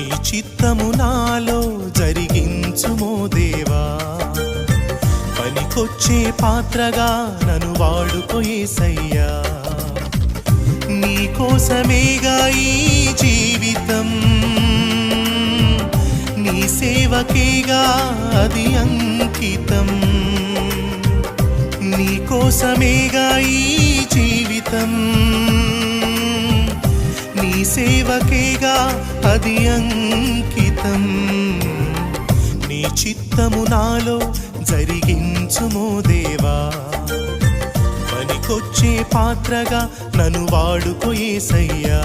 నీ చిత్తము నాలో జరిగించుమో దేవా. పనికొచ్చే పాత్రగా నన్ను వాడుకోయేసయ్యా నీ కోసమేగా ఈ జీవితం. నీ సేవకేగా అది అంకితం. నీ కోసమేగా ఈ జీవితం. సేవకేగా అది అంకితం. నీ చిత్తము నాలో జరిగించుమో దేవా. పనికొచ్చే పాత్రగా నన్ను వాడుకోయేసయ్యా